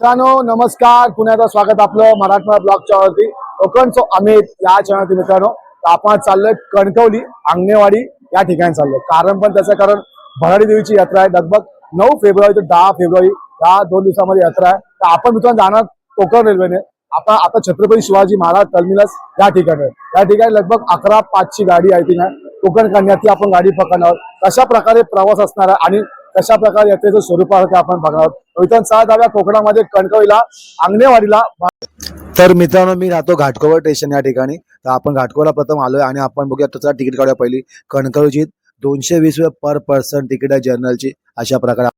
मित्रांनो नमस्कार. पुन्हा एकदा स्वागत आपलं मराठवाडा ब्लॉगच्या वरती. कोकणचो अमित या चॅनलवरती मित्रांनो. तर आपण चाललोय कणकवली आंगणेवाडी या ठिकाणी चाललोय. कारण पण त्याचं कारण भराडी देवीची यात्रा आहे. लगभग नऊ फेब्रुवारी ते दहा फेब्रुवारी या दोन दिवसामध्ये यात्रा आहे. तर आपण मित्रांनो जाणार कोकण रेल्वेने. आपण आता छत्रपती शिवाजी महाराज टर्मिनस या ठिकाणी या ठिकाणी लगभग अकरा पाचची गाडी आहे ती आहे. कोकण कन्या ती आपण गाडी पकडणार कशा प्रकारे प्रवास असणार आहे आणि कशा प्रकारे यात्रेचं स्वरूप आहे ते आपण बघणार आहोत. रोहितन सहा दहाव्या कोकणामध्ये कणकवलीला आंगणेवाडीला तर मित्रांनो मी राहतो घाटकोवर स्टेशन या ठिकाणी. तर आपण घाटकोवरला प्रथम आलोय आणि आपण बघूया त्याचा तिकीट काढूया पहिली. कणकवलीची दोनशे वीस रुपये पर पर्सन तिकीट आहे जर्नलची अशा प्रकारे.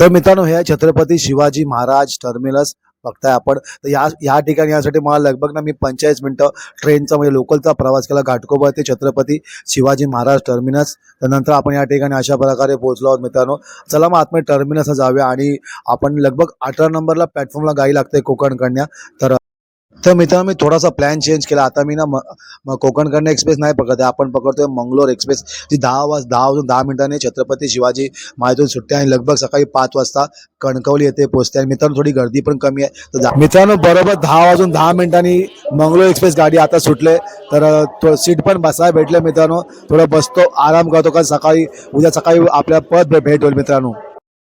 तर मित्रांनो हे छत्रपती शिवाजी महाराज टर्मिनस बघताय आपण. तर या या ठिकाणी यासाठी मला लगभग ना मी पंचेचाळीस मिनटं ट्रेनचा म्हणजे लोकलचा प्रवास केला. घाटकोपर ते छत्रपती शिवाजी महाराज टर्मिनस त्यानंतर आपण या ठिकाणी अशा प्रकारे पोहोचलो आहोत मित्रांनो. चला मग आतमध्ये टर्मिनसला जाऊया आणि आपण लगभग अठरा नंबरला प्लॅटफॉर्मला गाई लागते कोकण कन्या. तर तर मित्रांनो मी थोडासा प्लॅन चेंज केला. आता मी ना म- कोकणकडनं एक्सप्रेस नाही पकडते आपण पकडतोय मंगलोर एक्सप्रेस जी दहा वाज दहा वाजून दहा मिनिटांनी छत्रपती शिवाजी माहितून सुटते आणि लगभग सकाळी पाच वाजता कणकवली येथे पोहोचते. आणि मित्रांनो थोडी गर्दी पण कमी आहे. तर मित्रांनो बरोबर दहा वाजून दहा मिनिटांनी मंगलोर एक्सप्रेस गाडी आता सुटले. तर सीट पण बसायला भेटले मित्रांनो. थोडं बसतो आराम करतो. कारण सकाळी उद्या सकाळी आपल्या पद भेट होईल मित्रांनो.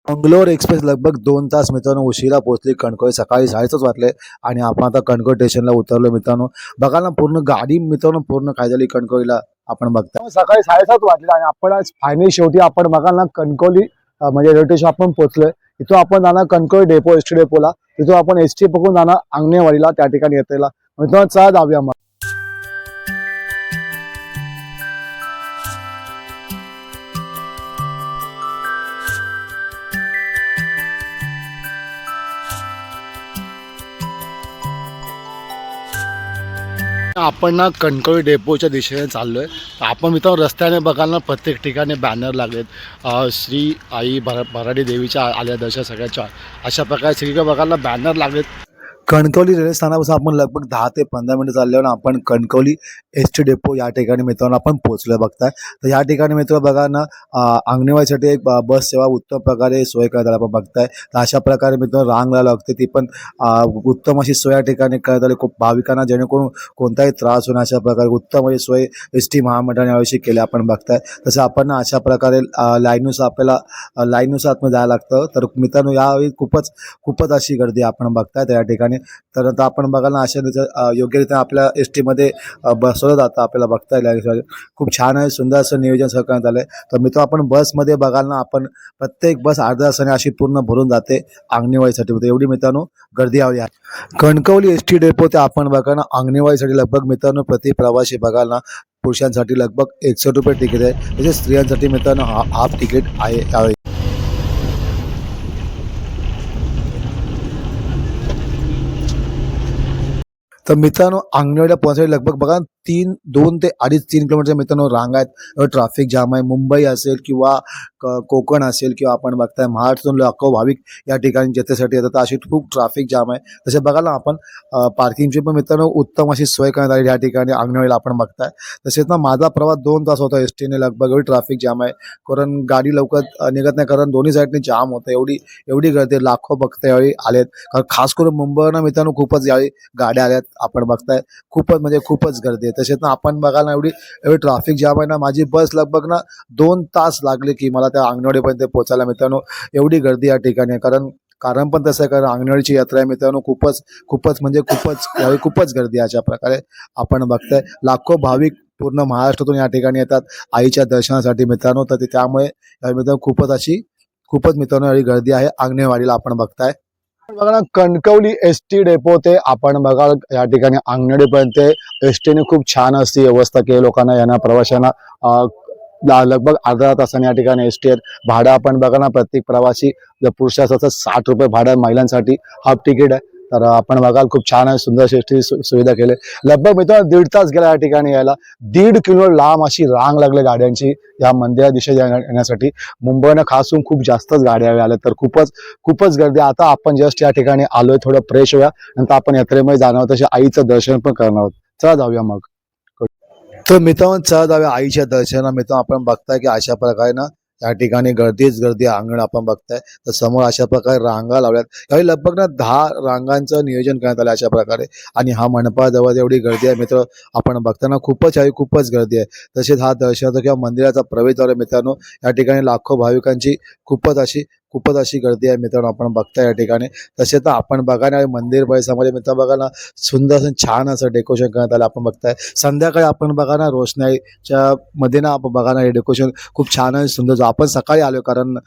मंगलोर एक्सप्रेस लगभग दोन तास मित्रांनो उशिरा पोहोचली. कणकोळी सकाळी साडेच वाटले आणि आपण आता कणकोली स्टेशनला उतरलो मित्रांनो. बघा ना पूर्ण गाडी मित्रांनो पूर्ण काय झाली कणकोळीला आपण बघता. सकाळी साडेसात वाटले आणि आपण आज फायनली शेवटी आपण बघा ना कणकोली म्हणजे रेल्वे स्टेशन आपण पोहोचलोय. तिथून आपण जाणार कणकोळी डेपो एस टी डेपोला तिथून आपण एस टी पकडून जाणार आंगणेवाडीला त्या ठिकाणी येतेला मित्रांनो चला जाऊया आपण ना कणकवली डेपोच्या दिशेने चाललो तर आपण मित्रांनो रस्त्याने बघाल ना प्रत्येक ठिकाणी बॅनर लागलेत. श्री आई भर भराडी देवीच्या आल्या दर्शन सगळ्याच्या अशा प्रकारे सगळीकडे बघाल ना बॅनर लागलेत. कणकवली रेल्वे स्थानापासून आपण लगभग दहा ते पंधरा मिनिटं चालल्यावर आपण कणकवली एस टी डेपो या ठिकाणी मित्रांनो आपण पोहोचलं बघताय. तर या ठिकाणी मित्र बघा ना अंगणवाडीसाठी एक बस सेवा उत्तम प्रकारे सोय करत आपण बघताय. तर अशा प्रकारे मित्रांनो रांग लावावी लागते ती पण उत्तम अशी सोय या ठिकाणी करत आली खूप भाविकांना जेणेकरून कोणताही त्रास होणार अशा प्रकारे उत्तम अशी सोय एस टी महामंडळाने यावर्षी केली आपण बघताय. तसं आपण ना अशा प्रकारे लाईननुसार आपल्याला लाईननुसार आतमध्ये जायला लागतं. तर मित्रांनो यावेळी खूपच खूपच अशी गर्दी आपण बघताय. त्या ठिकाणी तर आता आपण बघाल ना अशा योग्यरित्या आपल्या एस टीमध्ये बसवलं जातं आपल्याला बघता येईल. खूप छान आहे सुंदर असं नियोजन सगळं करण्यात आलं आहे तर मित्र आपण बसमध्ये बघाल ना आपण प्रत्येक बस अर्ध्या तासाने अशी पूर्ण भरून जाते अंगणेवाडीसाठी. एवढी मित्रांनो गर्दी यावी आहे. कणकवली एस टी डेपो ते आपण बघा ना अंगणेवाडीसाठी लगभग मित्रांनो प्रति प्रवासी बघाल ना पुरुषांसाठी लगभग एकसठ रुपये तिकीट आहे. तसेच स्त्रियांसाठी मित्रांनो हा हाफ तिकीट आहे तर मित्रांनो अंगणवाडीला पोहोचायला लगभग बघा तीन दोन ते अडीच तीन किलोमीटरच्या मित्रांनो रांग आहेत. ट्रॅफिक जाम आहे. मुंबई असेल किंवा क- कोकण असेल किंवा आपण बघताय महाराष्ट्रातून लाखो भाविक या ठिकाणी जत्रेसाठी येतात. तर अशी खूप ट्रॅफिक जाम आहे. तसे बघायला आपण पार्किंगची पण मित्रांनो उत्तम अशी सोय करण्यात आली या ठिकाणी अंगणवाडीला आपण बघताय. तसेच ना माझा प्रवास दोन तास होता एस टीने लगभग एवढी ट्रॅफिक जाम आहे. कारण गाडी लवकर निघत नाही. कारण दोन्ही साईडने जाम होतं. एवढी एवढी गर्दी. लाखो भक्त यावेळी आलेत. कारण खास करून मुंबईनं मित्रांनो खूपच यावेळी गाड्या आल्यात. आपण बघताय. खूपच म्हणजे खूपच गर्दी आहे. तसेच ना आपण बघायला ना एवढी एवढी ट्रॅफिक जाम आहे ना माझी बस लगभग ना दोन तास लागले की मला त्या अंगणवाडीपर्यंत पोहोचायला मित्रांनो. एवढी गर्दी या ठिकाणी आहे. कारण कारण पण तसं आहे कारण अंगणवाडीची यात्रा आहे मित्रांनो. खूपच खूपच म्हणजे खूपच यावेळी खूपच गर्दी आहे अशा प्रकारे आपण बघताय. लाखो भाविक पूर्ण महाराष्ट्रातून या ठिकाणी येतात आईच्या दर्शनासाठी मित्रांनो. तर ते त्यामुळे मित्रांनो खूपच अशी खूपच मित्रांनो एवढी गर्दी आहे. अंगणेवाडीला आपण बघताय. बघा ना कणकवली एस टी डेपो ते आपण बघा या ठिकाणी अंगणवाडीपर्यंत एस टीने खूप छान अशी व्यवस्था केली लोकांना यांना प्रवाशांना. लगभग अर्धा तासाने या ठिकाणी एस टी आहेत. भाडं आपण बघा ना प्रत्येक प्रवासी पुरुषाचं साठ रुपये भाडं महिलांसाठी. हाफ तिकीट आहे. तर आपण बघाल खूप छान आहे सुंदर श्रेष्ठी सुविधा केली. लगभग मित्रांनो दीड तास गेला या ठिकाणी यायला. दीड किलो लांब अशी रांग लागली गाड्यांची या मंदिरा दिशे येण्यासाठी. मुंबईनं खास होऊन खूप जास्तच गाड्या आल्या. तर खूपच खूपच गर्दी. आता आपण जस्ट या ठिकाणी आलोय थोडं फ्रेश होऊया. नंतर आपण यात्रेमध्ये जाणार आहोत. तसे आईचं दर्शन पण करणार आहोत. चला जाऊया मग. तर मित्रांनो चला जाऊया आईच्या दर्शना मित्रांनो आपण बघताय की अशा प्रकारे ना या ठिकाणी गर्दीच गर्दी अंगण आपण बघताय. तर समोर अशा प्रकारे रांगा लावल्यात. यावेळी लगभग ना दहा रांगांचं नियोजन करण्यात आलं अशा प्रकारे. आणि हा मंडपाजवळ एवढी गर्दी आहे मित्र. आपण बघताना खूपच आहे खूपच गर्दी आहे. तसेच हा दर्शनाचा किंवा मंदिराचा प्रवेशद्वार मित्रांनो. या ठिकाणी लाखो भाविकांची खूपच अशी खूपच अशी गर्दी आहे मित्रांनो आपण बघताय या ठिकाणी. तसे तर आपण बघा ना मंदिर परिसरामध्ये मित्र बघा ना सुंदर असं छान असं डेकोरेशन करण्यात आलं आपण बघताय. संध्याकाळी आपण बघा ना रोषणाईच्या मध्ये ना आपण बघा ना हे डेकोरेशन खूप छान आणि सुंदर जो आपण सकाळी आलो कारण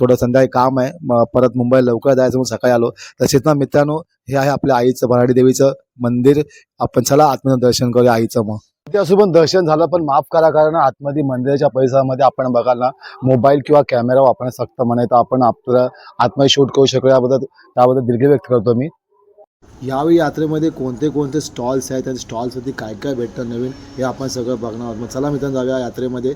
थोडं संध्याकाळी काम आहे. मग परत मुंबई लवकर जायचं म्हणून सकाळी आलो. तसेच ना मित्रांनो हे आहे आपल्या आईचं भराडी देवीचं मंदिर. आपण चला आतमध्ये दर्शन करूया आईचं मग. ते असं पण दर्शन झालं पण माफ करा कारण आतमध्ये मंदिराच्या परिसरामध्ये आपण बघाल ना मोबाईल किंवा कॅमेरा वापरण्यास सक्त म्हणे तर आपण आपलं आतमध्ये शूट करू शकतो याबद्दल त्याबद्दल दीर्घ व्यक्त करतो मी. यावेळी यात्रेमध्ये कोणते कोणते स्टॉल्स आहेत त्या स्टॉल्सवरती काय काय भेटतं नवीन हे आपण सगळं बघणार आहोत. मग चला मित्रांनो जाऊया यात्रेमध्ये.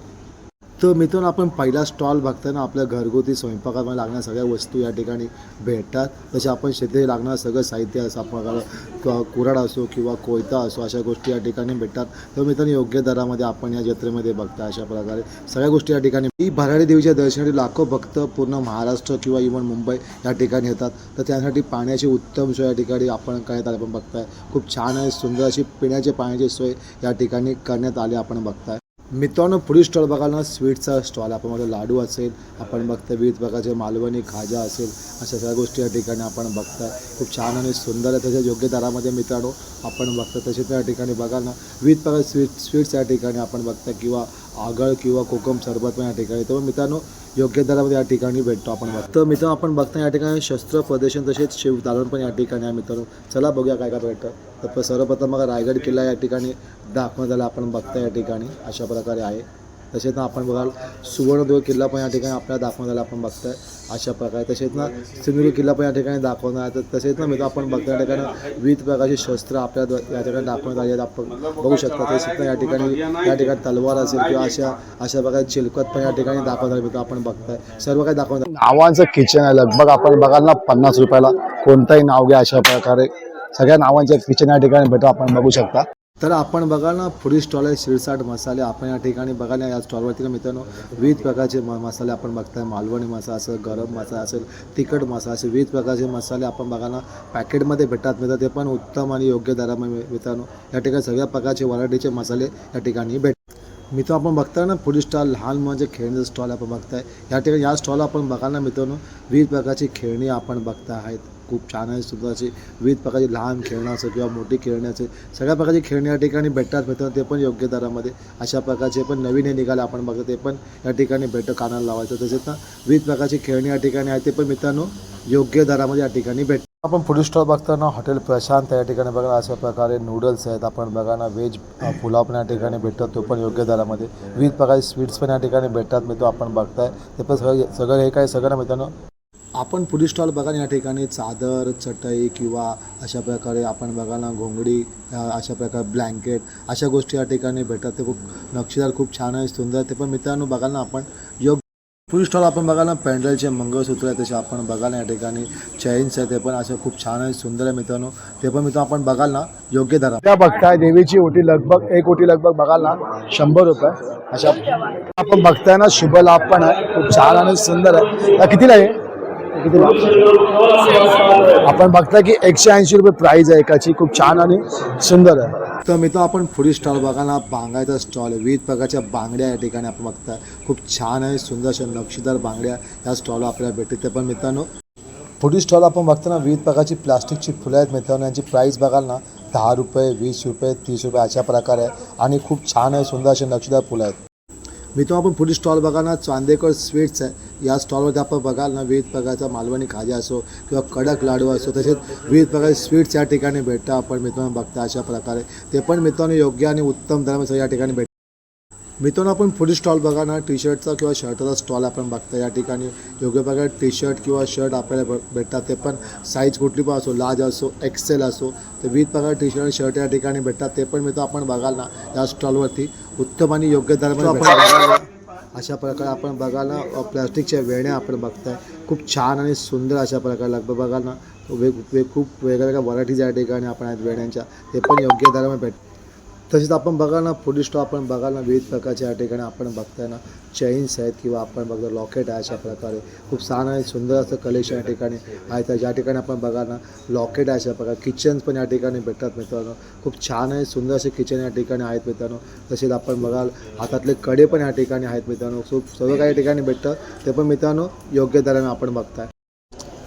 तर मित्रांनो आपण पहिला स्टॉल बघताना आपल्या घरगुती स्वयंपाकामध्ये लागणाऱ्या सगळ्या वस्तू या ठिकाणी भेटतात. तसे आपण शेती लागणारं सगळं साहित्य असं आपण कुराड कुऱ्हाड असो किंवा कोयता असो अशा गोष्टी या ठिकाणी भेटतात. तर मित्रांनो योग्य दरामध्ये आपण या जत्रेमध्ये बघता अशा प्रकारे. सगळ्या गोष्टी या ठिकाणी ही भराडी देवीच्या दर्शनासाठी लाखो भक्त पूर्ण महाराष्ट्र किंवा इवन मुंबई या ठिकाणी येतात. तर त्यासाठी पाण्याची उत्तम सोय या ठिकाणी आपण करण्यात आली आपण बघताय. खूप छान आहे सुंदर अशी पिण्याची पाण्याची सोय या ठिकाणी करण्यात आली आपण बघताय. मित्रांनो पुढील स्टॉल बघाल ना स्वीटचा स्टॉल. आपण बघतो लाडू असेल आपण बघतो विविध प्रकारचे मालवणी खाजा असेल अशा सगळ्या गोष्टी या ठिकाणी आपण बघताय. खूप छान आणि सुंदर आहे त्याच्या योग्य दरामध्ये मित्रांनो आपण बघतो तसे त्या ठिकाणी बघाल ना विविध प्रकारचे स्वीट स्वीट्स या ठिकाणी आपण बघताय किंवा आगळ किंवा कोकम सरबत पण या ठिकाणी. तर मित्रांनो योग्य दरामध्ये या ठिकाणी भेटतो आपण बघतो तर मित्रांनो आपण बघता या ठिकाणी शस्त्र प्रदर्शन तसेच शिव दालन पण या ठिकाणी आहे मित्रांनो. चला बघूया काय काय भेटतं. तर सर्वप्रथम मग रायगड किल्ला या ठिकाणी दाखवण्यात आला आपण बघता या ठिकाणी. अशा प्रकारे आहे. तसेच ना आपण बघाल सुवर्णदुर्ग किल्ला पण या ठिकाणी आपल्याला दाखवण्याला आपण बघताय. अशा प्रकारे. तसेच ना सिंधुदुर्ग किल्ला पण या ठिकाणी दाखवणार आहे. तर तसेच ना मित्र आपण बघता या ठिकाणी विविध प्रकारची शस्त्र आपल्या या ठिकाणी दाखवण्यात आली आहेत. आपण बघू शकता तसेच ना या ठिकाणी या ठिकाणी तलवार असेल किंवा अशा अशा प्रकारे चिलकत पण या ठिकाणी दाखवणार मित्र आपण बघताय. सर्व काही दाखवणार. नावांचं किचन आहे. लगभग आपण बघाल ना पन्नास रुपयाला. कोणताही नाव घ्या अशा प्रकारे. सगळ्या नावांच्या किचन या ठिकाणी भेटतो आपण बघू शकता. तर आपण बघा ना फुडी स्टॉल आहे शिरसाट मसाले. आपण या ठिकाणी बघा ना या स्टॉलवरती ना मित्रांनो विविध प्रकारचे म मसाले आपण बघताय. मालवणी मसाला असेल गरम मसाला असेल तिखट मसाला असेल विविध प्रकारचे मसाले आपण बघा ना पॅकेटमध्ये भेटतात मित्र ते पण उत्तम आणि योग्य दरामध्ये मित्रांनो. या ठिकाणी सगळ्या प्रकारचे व्हरायटीचे मसाले या ठिकाणी भेट मित्र आपण बघताय ना पुढील स्टॉल लहान म्हणजे खेळण्याचं स्टॉल आपण बघताय. या ठिकाणी या स्टॉल आपण बघाल ना मित्रांनो विविध प्रकारची खेळणी आपण बघता आहेत. खूप छान आहे सुद्धा अशी विविध प्रकारची लहान खेळणं असं किंवा मोठी खेळणी असेल सगळ्या प्रकारची खेळणी या ठिकाणी भेटतात मित्रांनो ते पण योग्य दरामध्ये. अशा प्रकारचे पण नवीन हे निघाले आपण बघतो ते पण या ठिकाणी भेटतं कानाला लावायचं तसेच ना. विविध प्रकारची खेळणी या ठिकाणी आहे ते पण मित्रांनो योग्य दरामध्ये या ठिकाणी भेट आपण पुढील स्टॉल बघताना हॉटेल प्रशांत या ठिकाणी बघा अशा प्रकारे नूडल्स आहेत. आपण बघा ना व्हेज पुलाव पण या ठिकाणी भेटतात तो पण योग्य दरामध्ये. विविध प्रकारचे स्वीट्स पण या ठिकाणी भेटतात मित्र आपण बघताय. ते पण सगळं सगळं हे काय सगळं मित्रांनो? आपण पुढील स्टॉल बघा या ठिकाणी चादर चटई किंवा अशा प्रकारे आपण बघा ना घोंगडी अशा प्रकारे ब्लँकेट अशा गोष्टी या ठिकाणी भेटतात. ते खूप नक्षीदार खूप छान आहे सुंदर. आहे. ते पण मित्रांनो बघा ना आपण योग्य पुढील स्टॉल आपण बघाल ना पॅन्डलचे मंगळसूत्र आहे तसे आपण बघाल ना या ठिकाणी. चैन्स आहे ते पण असं खूप छान आहे सुंदर आहे मित्रांनो. ते पण मित्र आपण बघाल ना योग्य दरा त्या बघताय देवीची ओटी लगभग एक ओटी लगभग बघाल ना शंभर रुपये. अशा आपण बघताय ना शुभ लाभ पण आहे खूप छान आणि सुंदर आहे. किती कितीला आहे? आपण बघताय की एकशे ऐंशी रुपये प्राइस आहे एकाची. खूप छान आणि सुंदर आहे. तर मित्र आपण पुढील स्टॉल बघा ना बांगड्याचा स्टॉल आहे. विविध प्रकारच्या बांगड्या या ठिकाणी आपण बघताय खूप छान आहे सुंदर अशा नक्षीदार बांगड्या या स्टॉलवर आपल्याला भेटते ते पण मित्रांनो पुढील स्टॉल आपण बघताना विविध प्रकारची प्लास्टिकची फुलं आहेत मित्रांनो. यांची प्राईस बघाल ना दहा रुपये वीस रुपये तीस रुपये अशा प्रकारे आहे. आणि खूप छान आहे सुंदर असे नक्षीदार फुलं आहेत. मित्रांनो आपण पुढील स्टॉल बघा ना. चांदेकर स्वीट्स आहे. या स्टॉलवरती आपण बघाल ना विविध प्रकारचा मालवणी खाजा असो किंवा कडक लाडू असो तसेच विविध प्रकारचे स्वीट्स या ठिकाणी भेटतात. आपण मित्रांनो बघता अशा प्रकारे. ते पण मित्रांनो योग्य आणि उत्तम दरामध्ये या ठिकाणी भेट मित्रांनो आपण पुढील स्टॉल बघा ना. टी शर्टचा किंवा शर्टचा स्टॉल आपण बघता या ठिकाणी. योग्य प्रकारे टी शर्ट किंवा शर्ट आपल्याला भे- भेटतात. ते पण साईज कुठली पण असो लार्ज असो एक्सेल असो तर विविध प्रकारे टी शर्ट शर्ट या ठिकाणी भेटतात. ते पण मित्र आपण बघाल ना या स्टॉलवरती उत्तम आणि योग्य भेटतात. अशा प्रकारे आपण बघाल ना प्लास्टिकच्या वेण्या आपण बघताय. खूप छान आणि सुंदर अशा प्रकारे लगभग बघाल ना वेग वेग खूप वेगळ्या वेगळ्या व्हरायटीज या ठिकाणी आपण आहेत वेण्यांच्या. ते पण योग्य दरामध्ये भेट तसेच आपण बघा ना पोलीस स्टॉप आपण बघा ना विविध प्रकारच्या या ठिकाणी आपण बघताय ना चेन्स आहेत किंवा आपण बघतो लॉकेट आहे अशा प्रकारे. खूप छान आणि सुंदर असं कलेक्शन या ठिकाणी आहे तर ज्या ठिकाणी आपण बघा ना लॉकेट आहे अशा प्रकारे. किचन्स पण या ठिकाणी भेटतात मित्रांनो. खूप छान आहे सुंदर असे किचन या ठिकाणी आहेत मित्रांनो. तसेच आपण बघाल हातातले कडे पण या ठिकाणी आहेत मित्रांनो. खूप सर्व काही ठिकाणी भेटतं. ते पण मित्रांनो योग्य दराने आपण बघताय.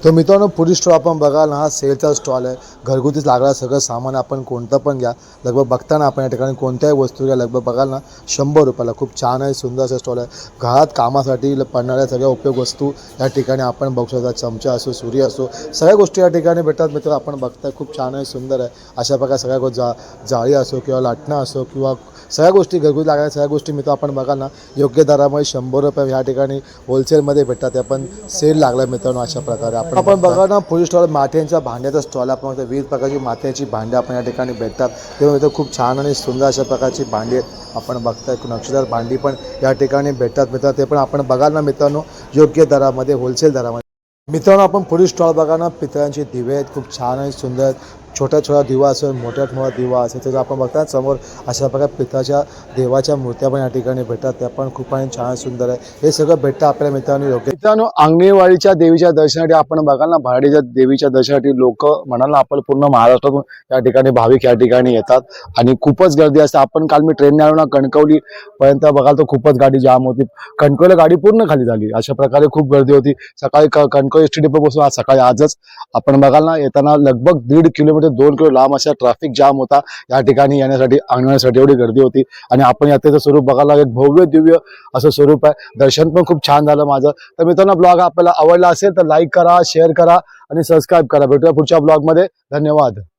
तर मित्रांनो पुरी स्टॉल आपण बघाल. ना हा सेलचा स्टॉल आहे. घरगुतीच लागला सगळं सामान आपण कोणतं पण घ्या. लगभग बघताना आपण या ठिकाणी कोणत्याही वस्तू घ्या. लगभग बघाल ना शंभर रुपयाला. खूप छान आहे सुंदर असं स्टॉल आहे. घरात कामासाठी पडणाऱ्या सगळ्या उपयोग वस्तू या ठिकाणी आपण बघू शकता. चमचा असो सुरी असो सगळ्या गोष्टी या ठिकाणी भेटतात मित्र. आपण बघताय खूप छान आहे सुंदर आहे. अशा प्रकारे सगळ्या गो जा जाळी असो किंवा लाटणं असो किंवा सगळ्या गोष्टी घरगुती लागणाऱ्या सगळ्या गोष्टी मित्र आपण बघाल ना योग्य दरामध्ये शंभर रुपये ह्या ठिकाणी होलसेलमध्ये भेटतात. ते आपण सेल लागला मित्रांनो अशा प्रकारे. आपण आपण बघा ना फुल स्टॉल मात्यांच्या भांड्याचा स्टॉल आपण बघतो विविध प्रकारची मात्याची भांडी आपण या ठिकाणी भेटतात. तेव्हा मित्र खूप छान आणि सुंदर अशा प्रकारची भांडी आहेत आपण बघताय. नक्षीदार भांडी पण या ठिकाणी भेटतात मित्र ते पण आपण बघाल ना मित्रांनो योग्य दरामध्ये होलसेल दरामध्ये. मित्रांनो आपण पुढील स्टॉल बघा ना पितळांचे दिवे आहेत. खूप छान आणि सुंदर छोट्या छोट्या दिवा असेल मोठ्या मोठा दिवा असेल त्याचा आपण बघता समोर अशा प्रकारे पिताच्या देवाच्या मूर्त्या पण या ठिकाणी भेटतात. त्या पण खूप आणि छान सुंदर आहे. हे सगळं भेटतं आपल्या मित्रांनो योग्य मित्रांनो अंगणेवाडीच्या देवीच्या दर्शनासाठी आपण बघाल ना भराडीच्या देवीच्या दर्शनासाठी लोक म्हणाल ना आपण पूर्ण महाराष्ट्रातून या ठिकाणी भाविक या ठिकाणी येतात. आणि खूपच गर्दी असते. आपण काल मी ट्रेनने आलो ना कणकवली पर्यंत बघाल तर खूपच गाडी जाम होती. कणकवली गाडी पूर्ण खाली झाली. अशा प्रकारे खूप गर्दी होती. सकाळी क- कणकवली एस टी बसून आज सकाळी आजच आपण बघाल ना येताना लगभग दीड किलोमीटर म्हणजे दोन किलो लांब अशा ट्रॅफिक जाम होता. या ठिकाणी येण्यासाठी आणण्यासाठी एवढी गर्दी होती. आणि आपण यात्रेचं स्वरूप बघायला एक भव्य दिव्य असं स्वरूप आहे. दर्शन पण खूप छान झालं माझं. तर मित्रांनो ब्लॉग आपल्याला आवडला असेल तर लाईक करा शेअर करा आणि सबस्क्राईब करा. भेटूया पुढच्या ब्लॉगमध्ये धन्यवाद.